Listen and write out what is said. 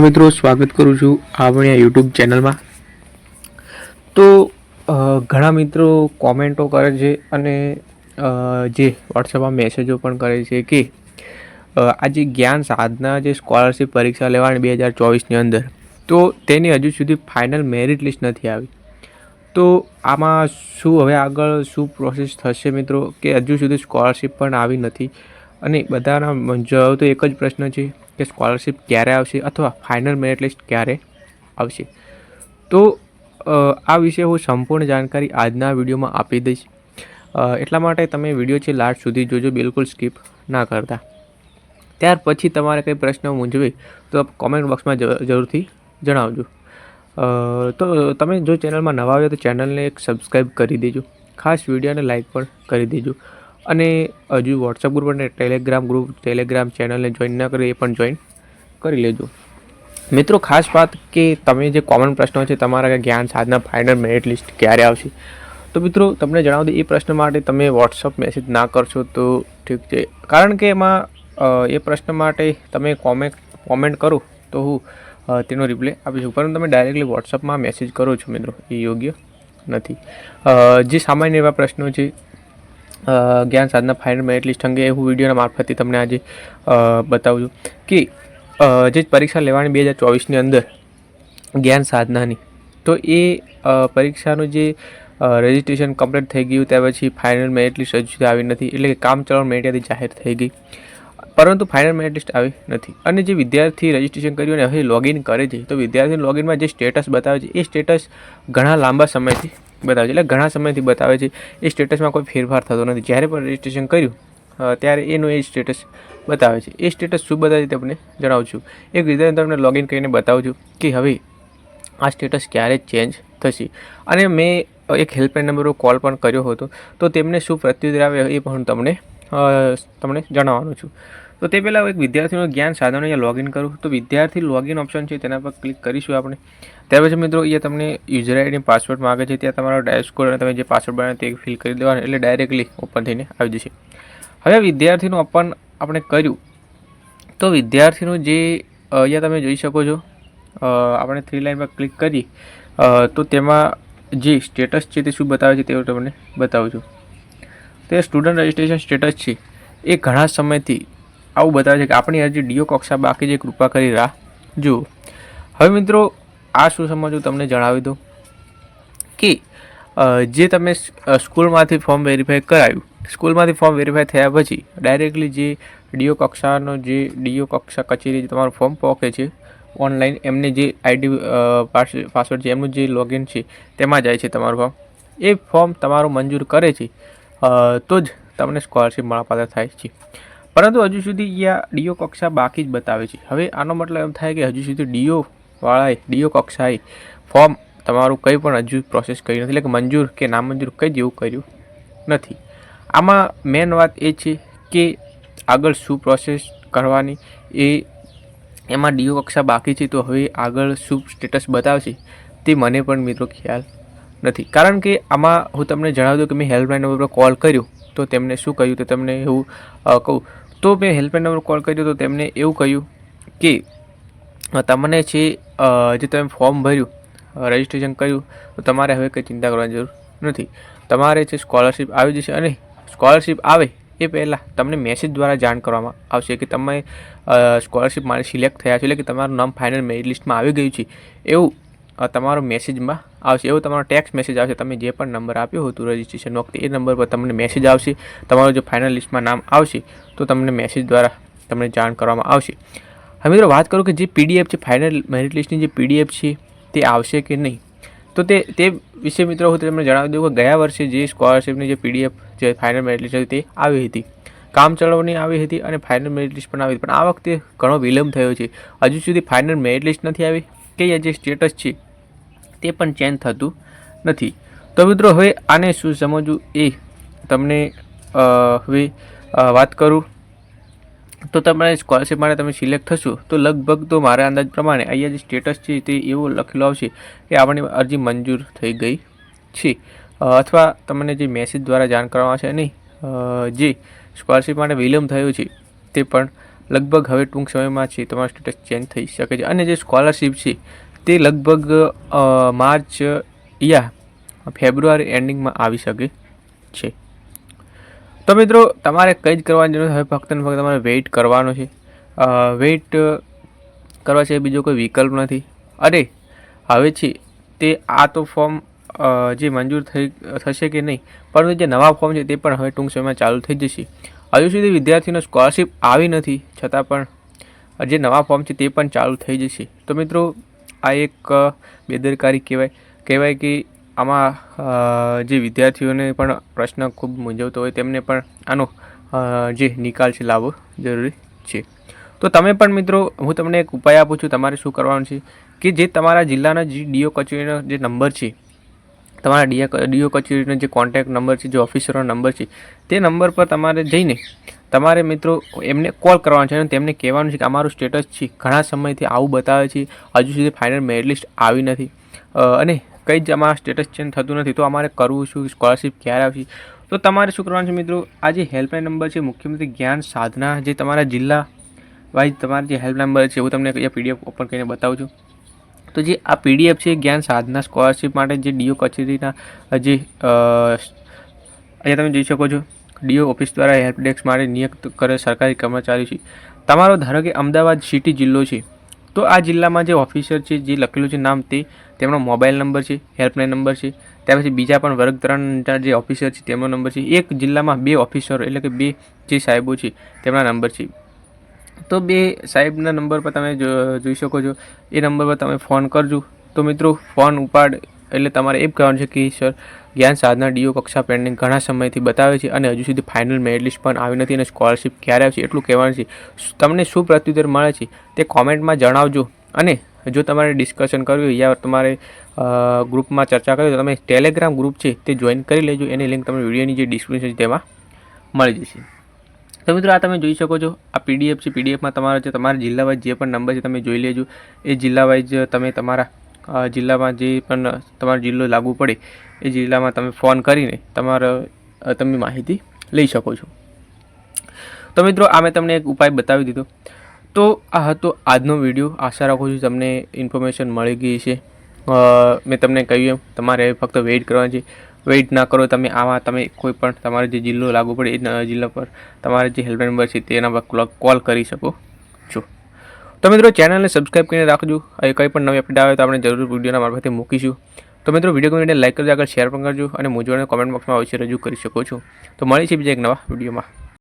મિત્રો, સ્વાગત કરું છું આપણી આ યુટ્યુબ ચેનલમાં તો ઘણા મિત્રો કોમેન્ટો કરે છે અને જે વોટ્સએપમાં મેસેજો પણ કરે છે કે આ જે જ્ઞાન સાધના જે સ્કોલરશિપ પરીક્ષા લેવાની બે હજાર ચોવીસની અંદર, તો તેની હજુ સુધી ફાઇનલ મેરિટ લિસ્ટ નથી આવી. તો આમાં શું, હવે આગળ શું પ્રોસેસ થશે મિત્રો? કે હજુ સુધી સ્કોલરશિપ પણ આવી નથી? અને બધાના જવાબ તો એક જ પ્રશ્ન છે. કે સ્કોલરશિપ ક્યારે આવશે અથવા ફાઇનલ મેરિટ લિસ્ટ ક્યારે આવશે. તો આ વિશે હું સંપૂર્ણ જાણકારી આજના વિડીયોમાં આપી દઈશ. એટલા માટે તમે વીડિયો છે લાસ્ટ સુધી જોજો, બિલકુલ સ્કીપ ના કરતા. ત્યાર પછી તમારે કંઈ પ્રશ્ન મૂંઝવે તો કોમેન્ટ બોક્સમાં જરૂરથી જણાવજો. તો તમે જો ચેનલમાં નવા આવ્યો તો ચેનલને એક સબસ્ક્રાઈબ કરી દેજો. ખાસ વિડીયોને લાઈક પણ કરી દેજો. અને હજુ વોટ્સઅપ ગ્રુપ અને ટેલિગ્રામ ગ્રુપ ટેલિગ્રામ ચેનલને જોઈન ન કરી એ પણ જોઈન કરી લેજો. મિત્રો, ખાસ વાત કે તમે જે કોમન પ્રશ્નો છે, તમારા જ્ઞાન સાધના ફાઇનલ મેરિટ લિસ્ટ ક્યારે આવશે? તો મિત્રો, તમને જણાવી દઉં એ પ્રશ્ન માટે તમે વોટ્સઅપ મેસેજ ના કરશો તો ઠીક છે. કારણ કે એમાં એ પ્રશ્ન માટે તમે કોમેન્ટ કોમેન્ટ કરો તો હું તેનો રિપ્લાય આપી શકું. પરંતુ તમે ડાયરેક્ટલી વોટ્સઅપમાં મેસેજ કરો છો, મિત્રો. એ યોગ્ય નથી. જે સામાન્ય એવા પ્રશ્નો છે જ્ઞાન સાધના ફાઇનલ મેરિટ લિસ્ટ અંગે હું વિડીયોના મારફતે તમને આજે બતાવું છું કે જે પરીક્ષા લેવાની બે હજાર ચોવીસની અંદર જ્ઞાન સાધનાની, તો એ પરીક્ષાનું જે રજિસ્ટ્રેશન કમ્પ્લીટ થઈ ગયું ત્યાર પછી ફાઇનલ મેરિટ લિસ્ટ હજુ સુધી આવી નથી, એટલે કે કામચલાઉ મેરિટ યાદી જાહેર થઈ ગઈ. પરંતુ ફાઇનલ મેરિટ લિસ્ટ આવી નથી. અને જે વિદ્યાર્થી રજિસ્ટ્રેશન કર્યું અને હવે લોગિન કરે છે, તો વિદ્યાર્થી લોગિનમાં જે સ્ટેટસ બતાવે છે, એ સ્ટેટસ ઘણા લાંબા સમયથી બતાવે છે. એટલે ઘણા સમયથી બતાવે છે, એ સ્ટેટસમાં કોઈ ફેરફાર થતો નથી. જ્યારે પણ રજિસ્ટ્રેશન કર્યું ત્યારે એનું એ સ્ટેટસ બતાવે છે. એ સ્ટેટસ શું બતાવે તમને જણાવું છું. એક રીતે તમને લોગિન કરીને બતાવું છું કે હવે આ સ્ટેટસ ક્યારે ચેન્જ થશે. અને મેં એક હેલ્પલાઇન નંબર કોલ પણ કર્યો હતો. તો તેમને શું પ્રત્યુત્તર આવે એ પણ હું તમને તમને જણાવવાનું છું. તો તે પહેલાં એક વિદ્યાર્થીનું જ્ઞાન સાધનો અહીંયા લોગિન કરું તો વિદ્યાર્થી લોગિન ઓપ્શન છે તેના પર ક્લિક કરીશું આપણે. ત્યાર પછી મિત્રો અહીંયા તમને યુઝર આઈડી પાસવર્ડ માગે છે. ત્યાં તમારો ડેશબોર્ડ અને તમે જે પાસવર્ડ બનાવ્યો તે ફિલ કરી દેવાનો એટલે ડાયરેક્ટલી ઓપન થઈને આવી જશે. હવે વિદ્યાર્થીનું ઓપન આપણે કર્યું. તો વિદ્યાર્થીનું જે અહીંયા તમે જોઈ શકો છો આપણે થ્રી લાઇન પર ક્લિક કરી તો તેમાં જે સ્ટેટસ છે તે શું બતાવે છે તે તમને બતાવું છું. તે સ્ટુડન્ટ રજિસ્ટ્રેશન સ્ટેટસ છે. એ ઘણા સમયથી આવું બતાવે છે કે આપણી હજી ડીઓ કક્ષા બાકી છે, કૃપા કરી રાહ જુઓ. હવે મિત્રો, આ શું સમજવું તમને જણાવી દઉં કે જે તમે સ્કૂલમાંથી ફોર્મ વેરીફાઈ કરાયું, સ્કૂલમાંથી ફોર્મ વેરીફાઈ થયા પછી ડાયરેક્ટલી જે ડીઓ કક્ષાનો જે ડીઓ કક્ષા કચેરી જે તમારું ફોર્મ પહોંચે છે, ઓનલાઈન એમને જે આઈડી પાસવર્ડ છે, એમનું જે લોગિન છે, તેમાં જાય છે તમારું ફોર્મ. એ ફોર્મ તમારું મંજૂર કરે છે તો જ તમને સ્કોલરશિપ મળવાપાત્ર થાય છે. પરંતુ હજુ સુધી આ ડીઓ કક્ષા બાકી જ બતાવે છે. હવે આનો મતલબ એમ થાય કે હજુ સુધી ડીઓ વાળાએ, ડીઓ કક્ષાએ ફોર્મ તમારું કંઈ પણ હજુ પ્રોસેસ કર્યું નથી. એટલે કે મંજૂર કે નામંજૂર કંઈ જ એવું કર્યું નથી. આમાં મેન વાત એ છે કે આગળ શું પ્રોસેસ કરવાની એ એમાં ડીઓ કક્ષા બાકી છે તો હવે આગળ શું સ્ટેટસ બતાવશે તે મને પણ મિત્રો ખ્યાલ નથી. કારણ કે આમાં હું તમને જણાવી દઉં કે મેં હેલ્પલાઇન નંબર પર કોલ કર્યો તો તેમને શું કહ્યું તો તમને એવું કહું તો મેં હેલ્પલાઇન નંબર કોલ કર્યો તો તેમણે એવું કહ્યું કે તમને છે જે તમે ફોર્મ ભર્યું રજિસ્ટ્રેશન કર્યું, તો તમારે હવે કંઈ ચિંતા કરવાની જરૂર નથી. તમારે છે સ્કોલરશિપ આવી જશે અને સ્કોલરશિપ આવે એ પહેલાં તમને મેસેજ દ્વારા જાણ કરવામાં આવશે કે તમે સ્કોલરશિપ માટે સિલેક્ટ થયા છો એટલે કે તમારું નામ ફાઇનલ મેરિટ લિસ્ટમાં આવી ગયું છે. એવું તમારો મેસેજમાં આવશે, એવો તમારો ટેક્સ મેસેજ આવશે, તમે જે પણ નંબર આપ્યો હતું રજિસ્ટ્રેશન વખતે એ નંબર પર તમને મેસેજ આવશે. તમારું જો ફાઇનલ લિસ્ટમાં નામ આવશે, તો તમને મેસેજ દ્વારા તમને જાણ કરવામાં આવશે. હવે મિત્રો, વાત કરું કે જે પીડીએફ છે ફાઇનલ મેરિટ લિસ્ટની જે પીડીએફ છે, તે આવશે કે નહીં? તો તે તે વિશે મિત્રો, હું તમને જણાવી દઉં કે ગયા વર્ષે જે સ્કોલરશિપની જે પીડીએફ જે ફાઇનલ મેરિટ લિસ્ટ હતી, તે આવી હતી. કામ ચલાવવાની આવી હતી અને ફાઇનલ મેરિટ લિસ્ટ પણ આવી હતી. પણ આ વખતે ઘણો વિલંબ થયો છે. હજુ સુધી ફાઇનલ મેરિટ લિસ્ટ નથી આવી. કે જે સ્ટેટસ છે? તે પણ ચેન્જ થતું નથી. તો મિત્રો, હવે આને શું સમજવું એ તમને હવે વાત કરું. તો તમારે સ્કોલરશિપ માટે તમે સિલેક્ટ થશો, તો લગભગ તો મારા અંદાજ પ્રમાણે અહીંયા જે સ્ટેટસ છે તે એવું લખેલો આવશે કે આપણી અરજી મંજૂર થઈ ગઈ છે. અથવા તમને જે મેસેજ દ્વારા જાણ કરવામાં આવશે નહીં જે સ્કોલરશિપ માટે વિલંબ થયો છે તે પણ લગભગ હવે ટૂંક સમયમાં છે, તમારું સ્ટેટસ ચેન્જ થઈ શકે છે. અને જે સ્કોલરશિપ છે તે લગભગ માર્ચ, યા, ફેબ્રુઆરી એન્ડિંગમાં આવી શકે છે. તો મિત્રો, તમારે કંઈ જ કરવાની જરૂર. હવે ફક્ત ને ફક્ત તમારે વેઇટ કરવાનો છે. વેઇટ કરવા છે બીજો કોઈ વિકલ્પ નથી. અરે, હવે છે, તે આ તો ફોર્મ જે મંજૂર થઈ, થશે કે નહીં, પરંતુ જે નવા ફોર્મ છે તે પણ હવે ટૂંક સમયમાં ચાલુ થઈ જશે. હજુ સુધી વિદ્યાર્થીનો સ્કોલરશિપ આવી નથી, છતાં પણ જે નવા ફોર્મ છે તે પણ ચાલુ થઈ જશે. તો મિત્રો આ એક બેદરકારી કહેવાય. કહેવાય કે આમાં જે વિદ્યાર્થીઓને પણ પ્રશ્ન ખૂબ મૂંઝવતો હોય તેમને પણ આનો જે નિકાલ છે લાવવો જરૂરી છે. તો તમે પણ મિત્રો, હું તમને એક ઉપાય આપું છું, તમારે શું કરવાનું છે? કે જે તમારા જિલ્લાના જે, ડીઓ કચેરીનો જે નંબર છે તમારા ડીઓ ડીઓ કચેરીનો જે કોન્ટેક્ટ નંબર છે, જે ઓફિસરનો નંબર છે, તે નંબર પર તમારે જઈને તમારે મિત્રો એમને કોલ કરવાનો છે અને તેમને કહેવાનું છે કે અમારું સ્ટેટસ છે, ઘણા સમયથી આવું બતાવે છે, હજુ સુધી ફાઇનલ મેરિટ લિસ્ટ આવી નથી. અને કંઈ જ અમારા સ્ટેટસ ચેન્જ થતું નથી, તો અમારે કરવું શું? સ્કોલરશિપ ક્યારે આવશે? તો તમારે શું કરવાનું છે મિત્રો? આ જે હેલ્પલાઇન નંબર છે, મુખ્યમંત્રી જ્ઞાન સાધના, જે તમારા જિલ્લા, વાઇઝ તમારા જે હેલ્પ નંબર છે, હું તમને પીડીએફ ઓપન કરીને બતાવું છું. તો જે આ પીડીએફ છે, જ્ઞાન સાધના સ્કોલરશીપ માટે જે ડીઓ કચેરીના જે અહીંયા તમે જોઈ શકો છો, ડીઓ ઓફિસ દ્વારા હેલ્પ ડેસ્ક માટે નિયુક્ત કરેલ સરકારી કર્મચારી છે. તમારો ધારો કે અમદાવાદ સિટી જિલ્લો છે, તો આ જિલ્લામાં જે ઓફિસર છે, જે લખેલું છે નામ તે, તેમનો મોબાઈલ નંબર છે હેલ્પલાઇન નંબર છે, ત્યાર પછી બીજા પણ વર્ગ ત્રણના જે ઓફિસર છે, તેમનો નંબર છે. એક જિલ્લામાં બે ઓફિસરો એટલે કે બે જે સાહેબો છે, તેમના નંબર છે. તો બે સાહેબના નંબર પર તમે જોઈ શકો છો. એ નંબર પર તમે ફોન કરજો. તો મિત્રો, ફોન ઉપાડ એટલે તમારે એમ કહેવાનું છે કે, સર, જ્ઞાન સાધના ડીઓ કક્ષા પેન્ડિંગ ઘણા સમયથી બતાવે છે અને હજુ સુધી ફાઇનલ મેરિટ પણ આવી નથી અને સ્કોલરશિપ ક્યારે આવશે? એટલું કહેવાનું છે. તમને શું પ્રત્યુત્તર મળે છે તે કોમેન્ટમાં જણાવજો. અને જો તમારે ડિસ્કશન કરવું હોય યા તમારે ગ્રુપમાં ચર્ચા કરવી તો તમે ટેલિગ્રામ ગ્રુપ છે તે જોઈન કરી લેજો. એની લિંક તમને વિડીયોની જે ડિસ્ક્રિપ્શન છે તેમાં મળી જશે. તો મિત્રો આ તમે જોઈ શકો છો, આ પીડીએફ છે. પીડીએફમાં તમારા જે તમારા જિલ્લા વાઇઝ જે પણ નંબર છે તમે જોઈ લેજો. એ જિલ્લા વાઇઝ તમે તમારા જિલ્લામાં જે પણ તમારો જિલ્લો લાગુ પડે, એ જિલ્લામાં તમે ફોન કરીને તમારા તમે માહિતી લઈ શકો છો. તો મિત્રો આ મેં તમને એક ઉપાય બતાવી દીધો. તો આ હતો આજનો વીડિયો. આશા રાખું છું તમને ઇન્ફોર્મેશન મળી ગઈ છે મેં તમને કહ્યું એમ, તમારે ફક્ત વેઇટ કરવાની છે. વેઇટ ના કરો, તમે આમાં, તમે કોઈ પણ તમારો જે જિલ્લો લાગુ પડે, એ જિલ્લા પર તમારે જે હેલ્પલાઇન નંબર છે, તેના પર કોલ કરી શકો. છો તો મિત્રો ચેનલને સબસ્ક્રાઈબ કરીને રાખજો. એ કંઈ પણ નવી અપડેટ આવે તો આપણે જરૂર વિડીયોના મારફતે મૂકીશું. તો મિત્રો વીડિયો ગમીને લાઈક કરજો, આગળ શેર પણ કરજો અને મૂંઝવણને કોમેન્ટ બોક્સમાં અવશ્ય રજૂ કરી શકો છો. તો મળી છે બીજા એક નવા વિડીયોમાં